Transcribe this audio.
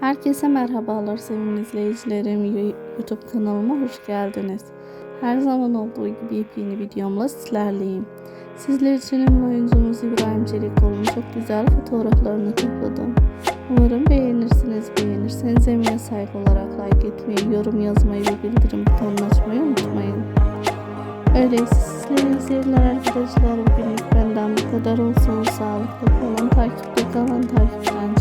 Herkese merhabalar sevgili izleyicilerim. YouTube kanalıma hoş geldiniz. Her zaman olduğu gibi yepyeni videomla sizlerleyim. Sizler için oyuncumuz İbrahim Çelikoğlu'nun çok güzel fotoğraflarını topladım. Umarım beğenirsiniz. Beğenirseniz emeğe saygı olarak like etmeyi, yorum yazmayı ve bildirim butonunu açmayı unutmayın. Öyleyse sizlere iyi arkadaşlar. Bugünlük benden bu kadar olsun. Sağlıklı kalın, takipte kalın, takipten